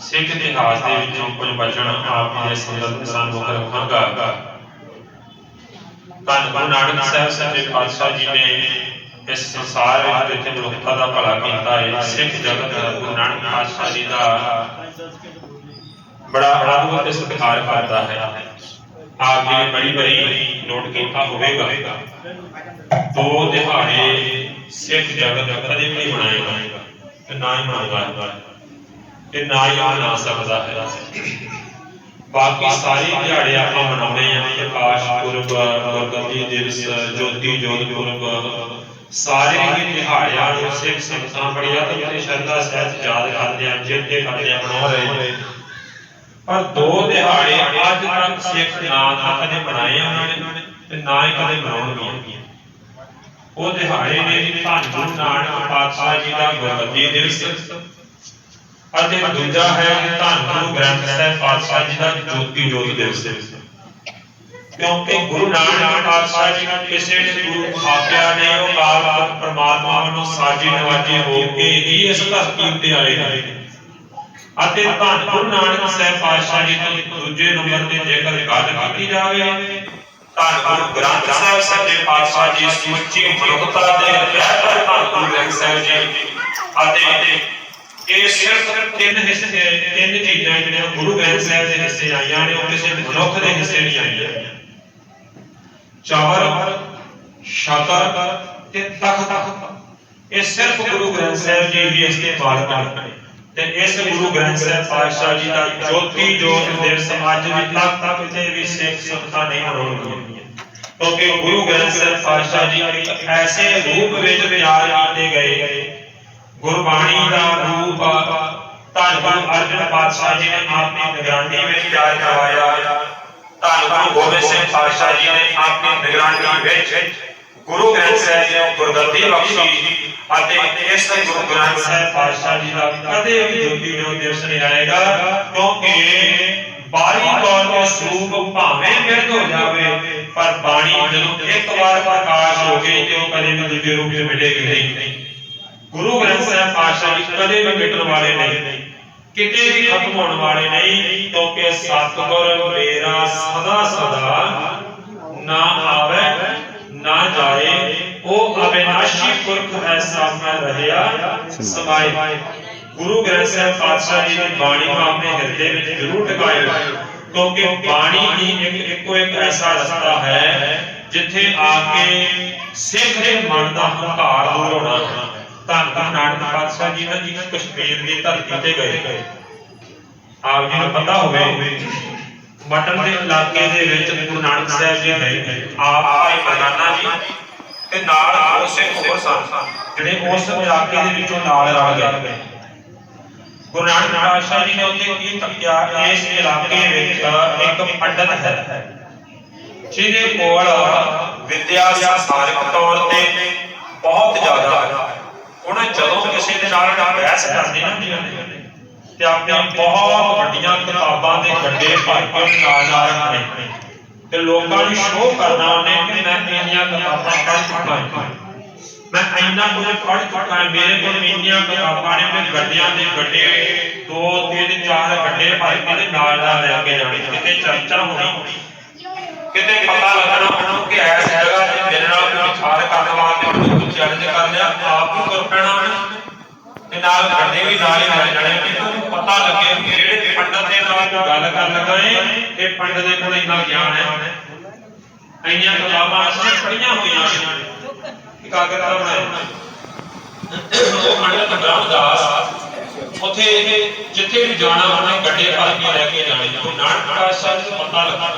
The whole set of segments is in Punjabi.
ਸਿੱਖ ਇਤਿਹਾਸ ਦੇ ਵਿੱਚੋਂ ਕੁਝ ਬਚਨ ਆਪ ਜੀ ਦੇ ਸੰਦਰਭ ਦੇ ਰੱਖਾਂਗਾ ਧੰਨ ਗੁਰੂ ਨਾਨਕ ਸਾਹਿਬ ਸੱਚੇ ਪਾਤਸ਼ਾਹ ਜੀ ਨੇ ਇਸ ਸੰਸਾਰ ਵਿੱਚ ਜਿੱਥੇ ਮਨੁੱਖਤਾ ਦਾ ਭਲਾ ਕੀਤਾ। ਹੈ ਸਿੱਖ ਜਗਤ ਗੁਰੂ ਨਾਨਕ ਪਾਤਸ਼ਾਹ ਜੀ ਦਾ ਬੜਾ ਆਦਰ ਤੇ ਸਤਿਕਾਰ ਕਰਦਾ ਹੈ। ਆਪ ਜੀ ਨੇ ਬੜੀ ਬੜੀ ਨੋਟ ਕੀਤਾ ਹੋਵੇਗਾ। ਦੋ ਦਿਹਾੜੇ ਸਿੱਖ ਜਗਤ ਕਦੇ ਵੀ ਨਹੀਂ ਮਨਾਏਗਾ ਤੇ ਨਾ ਹੀ ਮਨਾਏਗਾ ਤੇ ਨਾ ਹੀ ਮਨਾ ਸਕਦਾ ਹੈ ਬਾਕੀ ਸਾਰੇ ਦਿਹਾੜੇ ਆਪਾਂ ਮਨਾਉਂਦੇ ਆ ਪ੍ਰਕਾਸ਼ ਪੁਰਬ ਗੁਰਗੱਦੀ ਦਿਵਸ, ਜੋਤੀ ਜੋਤ ਪੁਰਬ। ਸਾਰੇ ਹੀ ਦਿਹਾੜਿਆਂ ਨੂੰ ਸਿੱਖ ਸੰਗਤਾਂ ਬੜੀਆਂ ਤੇ ਸ਼ਰਧਾ ਸਹਿਤ ਯਾਦ ਕਰਦੇ ਆ ਚੇਤੇ ਕਰਦੇ ਆ ਮਨਾ ਰਹੇ ਪਰ ਦੋ ਦਿਹਾੜੇ ਅੱਜ ਤੱਕ ਸਿੱਖ ਨਾ ਤਾਂ ਕਦੇ ਮਨਾਏ ਉਹਨਾਂ ਨੇ ਤੇ ਨਾ ਹੀ ਕਦੇ ਮਨਾਉਣਗੇ। ਉਹ ਦਿਹਾੜੇ ਨੇ ਧੰਨ ਗੁਰੂ ਨਾਨਕ ਪਾਤਸ਼ਾਹ ਜੀ ਦਾ ਗੁਰਗੱਦੀ ਦਿਵਸ। ਅਤੇ ਦੂਜਾ ਹੈ ਧੰਨ ਗੁਰੂ ਗ੍ਰੰਥ ਸਾਹਿਬ ਪਾਤਸ਼ਾਹ ਜੀ ਦਾ ਜੋਤੀ ਜੋਤ ਦਿਵਸ। ਕਿਉਂਕਿ ਗੁਰੂ ਨਾਨਕ ਪਾਤਸ਼ਾਹ ਜੀ ਨੂੰ ਕਿਸੇ ਨੇ ਗੁਰੂ ਖਾਪਿਆ ਨੇ ਉਹ ਕਾਲ ਪੁਰਖ ਪ੍ਰਮਾਤਮਾ ਵੱਲੋਂ ਸਾਜੀ ਨਵਾਜੇ ਹੋ ਕੇ ਹੀ ਇਸ ਧਰਤੀ ਉੱਤੇ ਆਏ ਨੇ। ਅਤੇ ਧੰਨ ਗੁਰੂ ਨਾਨਕ ਸਾਹਿਬ ਪਾਤਸ਼ਾਹ ਜੀ ਤੋਂ ਦੂਜੇ ਨੰਬਰ ਤੇ ਜੇਕਰ ਗੱਲ ਕੀਤੀ ਜਾਵੇ, ਧੰਨ ਗੁਰੂ ਗ੍ਰੰਥ ਸਾਹਿਬ ਸੱਚੇ ਪਾਤਸ਼ਾਹ ਜੀ ਸਮੁੱਚੀ ਮਨੁੱਖਤਾ ਦੇ ਰਹਿਬਰ ਧੰਨ ਗੁਰੂ ਗ੍ਰੰਥ ਸਾਹਿਬ ਜੀ ਅਤੇ ਇਹ ਸਿਰਫ ਤਿੰਨ ਹਿੱਸੇ ਤਿੰਨ ਚੀਜ਼ਾਂ ਜਿਹੜੀਆਂ ਗੁਰੂ ਗ੍ਰੰਥ ਸਾਹਿਬ ਦੇ ਹਿੱਸੇ ਆਈਆਂ ਨੇ, ਉਹ ਕਿਸੇ ਮਨੁੱਖ ਦੇ ਹਿੱਸੇ ਨਹੀਂ ਆਈਆਂ। ਚਾਵਰ ਸ਼ਤਰ ਤੇ ਤਖਤ। ਇਹ ਸਿਰਫ ਗੁਰੂ ਗ੍ਰੰਥ ਸਾਹਿਬ ਜੀ ਹੀ ਇਸ ਦੇ ਮਾਲਕ ਹਨ ਤੇ ਇਸ ਗੁਰੂ ਗ੍ਰੰਥ ਸਾਹਿਬ ਪਾਤਸ਼ਾਹ ਜੀ ਦਾ ਜੋਤੀ ਜੋਤ ਦਿਵਸ ਅੱਜ ਵੀ ਤੱਕ ਤੱਕ ਕਿਤੇ ਵੀ ਸਿੱਖ ਸੰਗਤਾਂ ਨਹੀਂ ਮਨਾਉਣਗੀਆਂ ਕਿਉਂਕਿ ਗੁਰੂ ਗ੍ਰੰਥ ਸਾਹਿਬ ਪਾਤਸ਼ਾਹ ਜੀ ਇੱਕ ਐਸੇ ਰੂਪ ਵਿੱਚ ਤਿਆਰ ਕੀਤੇ ਗਏ ਗੁਰਬਾਣੀ ਦਾ ਰੂਪ ਧੰਨ ਗੁਰੂ ਅਰਜਨ ਪਾਤਸ਼ਾਹ ਜੀ ਨੇ ਆਪਣੀ ਨਿਗਰਾਨੀ ਵਿੱਚ ਤਿਆਰ ਕਰਵਾਇਆ। ਧੰਨ ਗੁਰੂ ਗੋਬਿੰਦ ਸਿੰਘ ਪਾਤਸ਼ਾਹ ਜੀ ਨੇ ਆਪਣੀ ਨਿਗਰਾਨੀ ਵਿੱਚ ਗੁਰੂ ਗ੍ਰੰਥ ਸਾਹਿਬ ਜੀ ਨੂੰ ਗੁਰਗੱਦੀ ਬਖਸ਼ੀ ਅਤੇ ਇਸ ਗੁਰੂ ਗ੍ਰੰਥ ਸਾਹਿਬ ਪਾਤਸ਼ਾਹ ਜੀ ਦਾ ਕਦੇ ਵੀ ਜੋਤੀ ਜੋਤ ਦਿਵਸ ਨਹੀਂ ਆਏਗਾ, ਕਿਉਂਕਿ ਬਾਰੀ ਤੌਰ ਤੇ ਸਰੂਪ ਭਾਵੇਂ ਮਿਰਦ ਹੋ ਜਾਵੇ, ਪਰ ਬਾਣੀ ਜਦੋਂ ਇੱਕ ਵਾਰ ਪ੍ਰਕਾਸ਼ ਹੋ ਗਈ ਤੇ ਉਹ ਕਦੇ ਵੀ ਦੂਜੇ ਰੂਪ ਵਿੱਚ ਮਿਲੇਗੀ ਨਹੀਂ। ਗੁਰੂ ਗ੍ਰੰਥ ਸਾਹਿਬ ਪਾਤਸ਼ਾਹ ਜੀ ਕਦੇ ਵੀ ਮਿਟਣ ਵਾਲੇ ਨਹੀਂ, ਕਿਤੇ ਵੀ ਖਤਮ ਹੋਣ ਵਾਲੇ ਨਹੀਂ, ਕਿਉਂਕਿ ਸਤਿਗੁਰ ਮੇਰਾ ਸਦਾ ਸਦਾ ਨਾ ਆਵੇ, ਨਾ ਜਾਏ, ਉਹ ਅਬਿਨਾਸ਼ੀ ਪੁਰਖ ਹੈ ਸਾਹਮਣੇ ਰਹਿਆ, ਸਮਾਏ। ਗੁਰੂ ਗ੍ਰੰਥ ਸਾਹਿਬ ਪਾਤਸ਼ਾਹ ਜੀ ਦੀ ਬਾਣੀ ਨੂੰ ਆਪਣੇ ਹਿਰਦੇ ਵਿੱਚ ਜ਼ਰੂਰ ਟਿਕਾਇਓ ਕਿਉਂਕਿ ਬਾਣੀ ਹੀ ਇੱਕ, ਇੱਕੋ ਇੱਕ ਐਸਾ ਰਸਤਾ ਹੈ ਜਿੱਥੇ ਆ ਕੇ ਸਿੱਖ ਦੇ ਮਨ ਦਾ ਹੰਕਾਰ ਦੂਰ ਹੋਣਾ ਧੰਨ ਗੁਰੂ ਨਾਨਕ ਪਾਤਸ਼ਾਹ ਜੀ ਨੇ ਜੀ ਕਸ਼ਮੀਰ ਦੀ ਧਰਤੀ ਤੇ ਗਏ। ਆਪ ਜੀ ਨੂੰ ਪਤਾ ਹੋਵੇ, ਮਟਨ ਦੇ ਇਲਾਕੇ ਦੇ ਵਿੱਚ ਗੁਰੂ ਨਾਨਕ ਸਾਹਿਬ ਜੀ ਗਏ ਆਪ ਭਾਈ ਮਰਦਾਨਾ ਜੀ ਤੇ ਨਾਲ ਦੋ ਸਿੱਖ ਹੋਰ ਸਨ, ਜਿਹੜੇ ਉਸ ਇਲਾਕੇ ਦੇ ਵਿੱਚੋਂ ਨਾਲ ਰਲ ਗਏ। ਗੁਰੂ ਨਾਨਕ ਪਾਤਸ਼ਾਹ ਜੀ ਨੇ ਉੱਥੇ ਕੀ ਤੱਕਿਆ? ਇਸ ਇਲਾਕੇ ਵਿੱਚ ਇੱਕ ਪੰਡਤ ਹੈ, ਜਿਹਦੇ ਕੋਲ ਵਿਦਿਆ ਸੰਸਾਰਿਕ ਤੌਰ ਤੇ ਬਹੁਤ ਜ਼ਿਆਦਾ ਹੈ। ਉਹਨੇ ਜਦੋਂ ਕਿਸੇ ਦੇ ਨਾਲ ਬਹਿਸ ਕਰਨੀ ਨਾ ਹੁੰਦੀ ਨੇ ਤੇ ਆਪਣੀਆਂ ਬਹੁਤ ਵੱਡੀਆਂ ਕਿਤਾਬਾਂ ਦੇ ਗੱਡੇ ਭਰ ਕੇ ਉਹਨੇ ਨਾਲ ਨਾਲ ਰੱਖਣੇ। ਤੇ ਲੋਕਾਂ ਨੂੰ ਸ਼ੋਅ ਕਰਨਾ ਉਹਨੇ ਕਿ ਮੈਂ ਇੰਨੀਆਂ ਕਿਤਾਬਾਂ ਪੜ੍ਹ ਚੁੱਕਾ ਹਾਂ। ਮੈਂ ਇੰਨਾ ਕੁਝ ਪੜ੍ਹ ਚੁੱਕਾ ਹਾਂ, ਮੇਰੇ ਕੋਲ ਇੰਨੀਆਂ ਕਿਤਾਬਾਂ ਨੇ, ਮੈਂ ਗੱਡਿਆਂ ਦੇ ਗੱਡੇ, ਦੋ, ਤਿੰਨ, ਚਾਰ ਗੱਡੇ ਭਰ ਕੇ ਤੇ ਨਾਲ ਨਾਲ ਲੈ ਕੇ ਜਾਣੇ। ਕਿਤੇ ਚਰਚਾ ਹੋਣੀ, ਕਿਤੇ ਪਤਾ ਲੱਗਣਾ ਉਹਨੂੰ ਕਿ ਐਸ ਜਗ੍ਹਾ ਤੇ ਮੇਰੇ ਨਾਲ ਕੋਈ ਵਿਚਾਰ ਕਰਨ ਵਾਸਤੇ ਉਹਨੂੰ ਕੋਈ ਚੈਲੰਜ ਕਰ ਲਿਆ ਆਪ ਨੂੰ ਕਰ ਪੈਣਾ ਉਹਨੇ। ਤੇ ਨਾਲ ਗੱਡੇ ਵੀ ਨਾਲ ਹੀ ਲੈ ਜਾਣੇ ਕਿ ਤੁਹਾਨੂੰ ਪਤਾ ਲੱਗੇ ਕਿ ਜਿਹੜੇ ਪੰਡਤ ਦੇ ਨਾਲ ਤੂੰ ਗੱਲ ਕਰਨ ਲੱਗਾ ਏ ਇਹ ਪੰਡਤ ਦੇ ਕੋਲ ਇੰਨਾ ਗਿਆਨ ਹੈ। ਇੰਨੀਆਂ ਕਿਤਾਬਾਂ ਅਸੀਂ ਪੜ੍ਹੀਆਂ ਹੋਈਆਂ ਨੇ। ਇਕਾਗਰਤਾ ਬਣਾਈ ਉਹ ਪੰਡਤ ਬ੍ਰਹਮਦਾਸ ਉੱਥੇ ਜਿੱਥੇ ਵੀ ਜਾਣਾ ਉਹਨੇ ਗੱਡੇ ਭਰ ਕੇ ਲੈ ਕੇ ਜਾਣੇ। ਗੁਰੂ ਨਾਨਕ ਪਾਤਸ਼ਾਹ ਜੀ ਨੂੰ ਪਤਾ ਲੱਗਾ।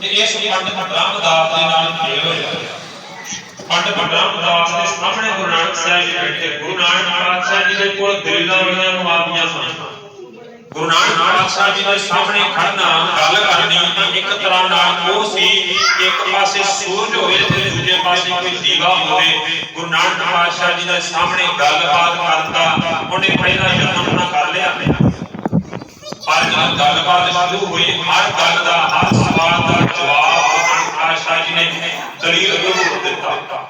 ਤੇ ਇਸ ਪੰਡਤ ਬ੍ਰਹਮਦਾਸ ਦੇ ਨਾਲ ਖੇਲ ਹੋਇਆ। ਪੰਡਤ ਬ੍ਰਹਮਦਾਸ ਦੇ ਸਾਹਮਣੇ ਗੁਰੂ ਨਾਨਕ ਸਾਹਿਬ ਜੀ ਬੈਠੇ। ਗੁਰੂ ਨਾਨਕ ਪਾਤਸ਼ਾਹ ਜੀ ਦੇ ਕੋਲ ਦਲੀਲਾਂ ਬੜੀਆਂ ਕਮਾਦੀਆਂ ਸਨ ਗੁਰੂ ਨਾਨਕ ਪਾਤਸ਼ਾਹ ਜੀ ਦੇ ਸਾਹਮਣੇ ਖੜਨਾ, ਗੱਲ ਕਰਨੀ, ਇੱਕ ਤਰ੍ਹਾਂ ਨਾਲ ਉਹ ਸੀ ਇੱਕ ਪਾਸੇ ਸੂਰਜ ਹੋਵੇ ਤੇ ਦੂਜੇ ਪਾਸੇ ਕੋਈ ਦੀਵਾ ਹੋਵੇ। ਗੁਰੂ ਨਾਨਕ ਪਾਤਸ਼ਾਹ ਜੀ ਦੇ ਸਾਹਮਣੇ ਗੱਲਬਾਤ ਕਰਨ ਉਹਨੇ ਪਹਿਲਾਂ ਯਤਨ ਨਾ ਕਰ ਲਿਆ। ਪਰ ਜਦੋਂ ਗੱਲਬਾਤ ਸ਼ੁਰੂ ਹੋਈ, ਹਰ ਗੱਲ ਦਾ, ਹਰ ਸਵਾਲ ਦਾ ਜਵਾਬ ਪਾਤਸ਼ਾਹ ਜੀ ਨੇ ਦਲੀਲ ਜ਼ਰੂਰ ਦਿੱਤਾ।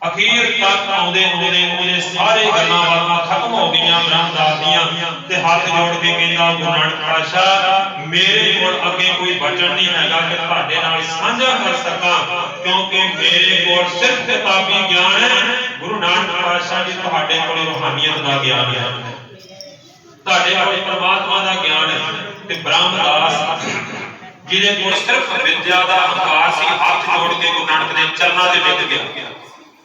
ਅਖੀਰ ਤੱਕ ਆਉਂਦੇ ਆਉਂਦੇ ਉਹਦੇ ਸਾਰੇ ਗੱਲਾਂ ਬਾਤਾਂ ਖਤਮ ਹੋ ਗਈਆਂ ਬ੍ਰਹਮਦਾਸ ਦੀਆਂ, ਤੇ ਹੱਥ ਜੋੜ ਕੇ ਕਹਿੰਦਾ, ਗੁਰੂ ਨਾਨਕ ਪਾਤਸ਼ਾਹ, ਮੇਰੇ ਕੋਲ ਅੱਗੇ ਕੋਈ ਬਚਨ ਨਹੀਂ ਹੈਗਾ ਕਿ ਤੁਹਾਡੇ ਨਾਲ ਸਾਂਝਾ ਕਰ ਸਕਾਂ, ਕਿਉਂਕਿ ਮੇਰੇ ਕੋਲ ਸਿਰਫ ਕਿਤਾਬੀ ਗਿਆਨ ਹੈ। ਗੁਰੂ ਨਾਨਕ ਪਾਤਸ਼ਾਹ ਜੀ, ਤੁਹਾਡੇ ਕੋਲ ਰੂਹਾਨੀਅਤ ਦਾ ਗਿਆਨ ਹੈ। ਤੁਹਾਡੇ ਕੋਲ ਪਰਮਾਤਮਾ ਦਾ ਗਿਆਨ ਹੈ ਤੇ ਬ੍ਰਹਮਦਾਸ ਜਿਹਦੇ ਕੋਲ ਸਿਰਫ ਵਿਦਿਆ ਦਾ ਹੰਕਾਰ ਸੀ, ਹੱਥ ਜੋੜ ਕੇ ਗੁਰੂ ਨਾਨਕ ਦੇ ਚਰਨਾਂ ਦੇ ਵਿੱਚ ਗਿਆ।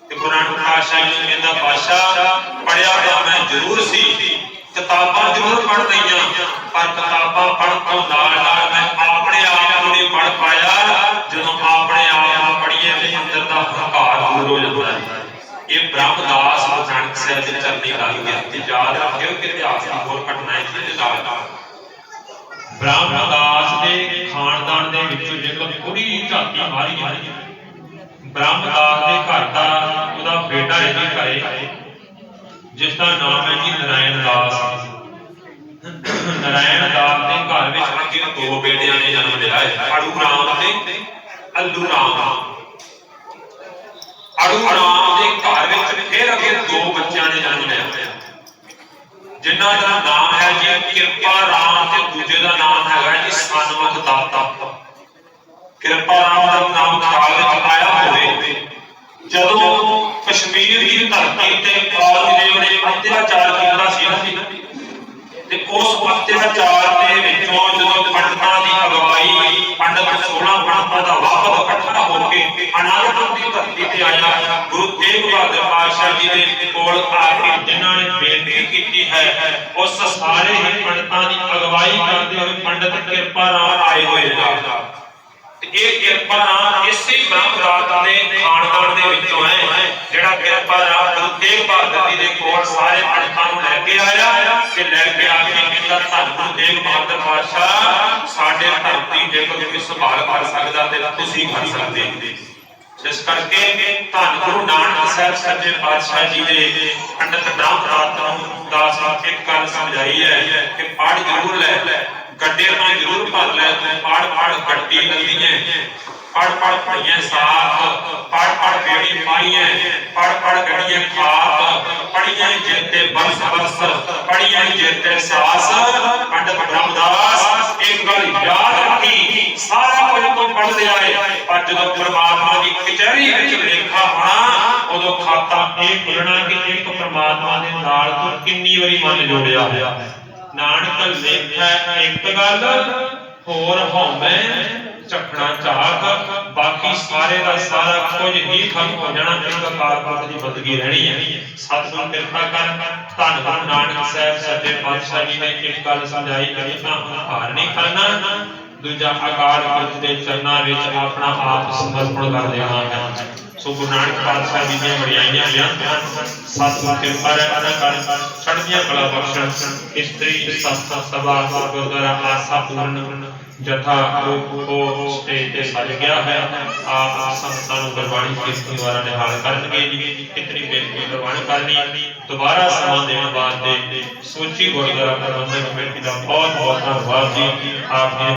ਤੇ ਗੁਰੂ ਨਾਨਕ ਪਾਤਸ਼ਾਹ ਜੀ ਕਹਿੰਦਾ, ਪਾਤਸ਼ਾਹ ਪੜਿਆ ਤਾਂ ਮੈਂ ਜ਼ਰੂਰ ਸੀ, ਕਿਤਾਬਾਂ ਜ਼ਰੂਰ ਪੜ੍ਹ ਲਈਆਂ, ਪਰ ਕਿਤਾਬਾਂ ਪੜ੍ਹਨ ਤੋਂ ਨਾਲ ਨਾਲ ਮੈਂ ਆਪਣੇ ਆਪ ਨੂੰ ਨਹੀਂ ਪੜ੍ਹ ਪਾਇਆ, ਜਦੋਂ ਆਪਣੇ ਆਪ ਨੂੰ ਪੜ੍ਹੀਏ ਤੇ ਅੰਦਰ ਦਾ ਹੰਕਾਰ ਦੂਰ ਹੋ ਜਾਂਦਾ ਹੈ। ਇਹ ਬ੍ਰਹਮਦਾਸ ਗੁਰੂ ਨਾਨਕ ਸਾਹਿਬ ਦੇ ਚਰਨੀ ਲੱਗ ਗਿਆ ਤੇ ਯਾਦ ਰੱਖਿਓ ਕਿ ਇਤਿਹਾਸ ਦੀ ਹੋਰ ਘਟਨਾ ਹੈ ਜਿਹਦੇ ਨਾਲ ਬ੍ਰਹਮਦਾਸ ਦੇ ਵਿੱਚੋਂ ਜੇਕਰ ਥੋੜੀ ਝਾਤੀ ਮਾਰੀ ਬ੍ਰਹਮਦਾਸ ਦੇ ਘਰ ਦਾ ਉਹਦਾ ਬੇਟਾ ਹੈ ਘਰੇ। ਜਿਸ ਦਾ ਨਾਮ ਹੈ ਜੀ ਨਰਾਇਣ ਦਾਸ। ਨਰਾਇਣ ਦਾਸ ਦੇ ਘਰ ਵਿੱਚ ਅੱਗੇ ਦੋ ਬੇਟਿਆਂ ਨੇ ਜਨਮ ਲਿਆ ਹੈ, ਅੜੂ ਰਾਮ ਤੇ ਅੱਲੂ ਰਾਮ। ਅੜੂ ਰਾਮ ਦੇ ਘਰ ਵਿੱਚ ਫਿਰ ਅੱਗੇ ਦੋ ਬੱਚਿਆਂ ਨੇ ਜਨਮ ਲਿਆ। ਜਿਨ੍ਹਾਂ ਦਾ ਨਾਮ ਹੈ ਜੀ ਕਿਰਪਾ ਰਾਮ ਤੇ ਦੂਜੇ ਦਾ ਨਾਮ ਹੈਗਾ ਜੀ ਸਨਮੁਖ ਦਾਤਾ। ਕਿਰਪਾ ਰਾਮ ਨਾਮ ਖਿਆਲ ਵਿੱਚ ਆਇਆ ਹੋਵੇ। ਜਦੋਂ ਕਸ਼ਮੀਰ ਦੀ ਧਰਤੀ ਤੇ ਔਰੰਗਜ਼ੇਬ ਨੇ ਅਤਿਆਚਾਰ ਕੀਤਾ ਸੀ ਨਾ। ਤੇ ਉਸ ਅਤਿਆਚਾਰ ਦੇ ਵਿੱਚੋਂ ਜਦੋਂ ਪੰਡਤਾਂ ਦੀ ਅਗਵਾਈ ਪੰਡਤ 16 ਪੰਡਤਾਂ ਦਾ ਵਫਦ ਇਕੱਠਾ ਹੋ ਕੇ ਅਨਾਰਕਪੁਰ ਦੀ ਧਰਤੀ ਤੇ ਆਇਆ, ਗੁਰੂ ਤੇਗ ਬਹਾਦਰ ਪਾਤਸ਼ਾਹ ਜੀ ਦੇ ਕੋਲ ਆ ਕੇ ਜਿਨ੍ਹਾਂ ਨੇ ਬੇਨਤੀ ਕੀਤੀ ਹੈ, ਉਸ ਸਾਰੇ ਹੀ ਪੰਡਤਾਂ ਦੀ ਅਗਵਾਈ ਕਰਦੇ ਹੋਏ ਪੰਡਤ ਕਿਰਪਾ ਰਾਮ ਆਏ ਹੋਏ ਨੇ ਇਹ ਕਿਰਪਾ ਰਾਮ ਇਸੇ ਬ੍ਰਹਮਦਾਸ ਦੇ ਖਾਨਦਾਨ ਦੇ ਵਿੱਚੋਂ ਹੈ, ਜਿਹੜਾ ਕਿਰਪਾ ਰਾਮ ਗੁਰੂ ਤੇਗ ਬਹਾਦਰ ਜੀ ਦੇ ਕੋਲ ਸਾਰੇ ਪੰਡਤਾਂ ਨੂੰ ਲੈ ਕੇ ਆਇਆ ਤੇ ਲੈ ਕੇ ਆ ਕੇ ਕਹਿੰਦਾ, ਧੰਨ ਗੁਰੂ ਤੇਗ ਬਹਾਦਰ ਪਾਤਸ਼ਾਹ, ਸਾਡੇ ਧਰਤੀ ਜੇਕਰ ਕੋਈ ਸੰਭਾਲ ਕਰ ਸਕਦਾ ਤੇ ਤੁਸੀਂ ਕਰ ਸਕਦੇ ਜਿਸ ਕਰਕੇ ਧੰਨ ਗੁਰੂ ਨਾਨਕ ਸਾਹਿਬ ਸੱਚੇ ਪਾਤਸ਼ਾਹ ਜੀ ਦੇ ਪੰਡਤ ਬ੍ਰਹਮਦਾਸ ਨੂੰ ਦਾਸ ਇੱਕ ਗੱਲ ਸਮਝਾਈ ਹੈ ਕਿ ਪੜ੍ਹ ਜ਼ਰੂਰ ਲੈ। ਗੱਡੇ ਤੋਂ ਜ਼ਰੂਰ ਭਰ ਲੈ ਤੂੰ ਪੜ ਪੜ ਗੱਡੀ ਲੱਗਦੀ ਹੈ ਪੜ ਪੜ ਪੜੀਆਂ ਸਾਥ ਪੜ ਪੜ ਬੇੜੀ ਪਾਈਆਂ। ਪੜ ਪੜ ਗੜੀਆਂ ਖਾਪ ਪੜੀਆਂ ਜਿੱਤੇ ਬਰਸ ਬਰਸ। ਪੜੀਆਂ ਜਿੱਤੇ ਸਾਸ। ਪੰਡਤ ਬ੍ਰਹਮਦਾਸ ਇੱਕ ਗੱਲ ਯਾਦ ਰੱਖੀ। ਸਾਰਾ ਕੁਝ ਤੂੰ ਪੜ ਲਿਆ ਹੈ ਪਰ ਜਦੋਂ ਪ੍ਰਮਾਤਮਾ ਦੀ ਕਚਹਿਰੀ ਵਿੱਚ ਲੇਖਾ ਹੋਣਾ, ਉਦੋਂ ਖਾਤਾ ਇਹ ਖੁੱਲਣਾ ਕਿ ਇੱਕ ਪ੍ਰਮਾਤਮਾ ਦੇ ਨਾਲ ਤੂੰ ਕਿੰਨੀ ਵਾਰੀ ਮਨ ਜੋੜਿਆ ਹੋਇਆ ਨਾਨਕ ਲੇਖੈ ਇੱਕ ਗੱਲ, ਹੋਰ ਹਉਮੈ ਝਖਣਾ ਝਾਕ। ਬਾਕੀ ਸਾਰੇ ਦਾ ਸਾਰਾ ਕੁਝ ਹੀ ਖਤਮ ਹੋ ਜਾਣਾ ਇੱਕ ਅਕਾਲ ਪੁਰਖ ਦੀ ਬੰਦਗੀ ਰਹਿਣੀ ਹੈ। ਸਤਿਗੁਰ ਕਿਰਪਾ ਕਰ ਧੰਨ ਗੁਰੂ ਨਾਨਕ ਸਾਹਿਬ, ਸੱਚੇ ਪਾਤਸ਼ਾਹ ਜੀ ਨੇ ਇੱਕ ਗੱਲ ਸਮਝਾਈ ਕਿ ਤਾਂ ਹੰਕਾਰ ਨਹੀਂ ਕਰਨਾ ਦੂਜਾ ਅਕਾਲ ਪੁਰਖ ਦੇ ਚਰਨਾਂ ਵਿੱਚ ਆਪਣਾ ਆਪ ਸਮਰਪਣ ਕਰ ਦੇਣਾ ਹੈ। ਸੋ ਗੁਰੂ ਨਾਨਕ ਪਾਤਸ਼ਾਹ ਜੀ ਦੀਆਂ ਵਡਿਆਈਆਂ ਬਿਆਨ ਸਤਿਗੁਰ ਕਿਰਪਾ ਰਹਿਣਾ ਕਰ ਛੜਦੀਆਂ ਕਲਾ ਬਖਸ਼ਣ, ਇਸਤਰੀ, ਸਤ, ਸਭਾ, ਗੁਰਦੁਆਰਾ ਆਸਾ ਪੂਰਨ, ਜਥਾ ਉਹ ਸਟੇਜ ਤੇ ਸਜ ਗਿਆ ਹੈ। ਆਪ ਸੰਤਾਂ ਨੂੰ ਗੁਰਬਾਣੀ ਕੀਰਤਨ ਦੁਆਰਾ ਨਿਹਾਲ ਕਰਨਗੇ ਜੀ। ਕਿਤਨੀ ਬੇਨਤੀ ਗੁਰਬਾਣੀ ਕਰਨੀ। ਦੁਬਾਰਾ ਸਮਾਂ ਦੇਣ ਵਾਸਤੇ ਸੋਚੀ ਗੁਰਦੁਆਰਾ ਪ੍ਰਬੰਧਕ ਕਮੇਟੀ ਦਾ ਬਹੁਤ ਬਹੁਤ ਧੰਨਵਾਦ ਜੀ। ਆਪ ਜੀ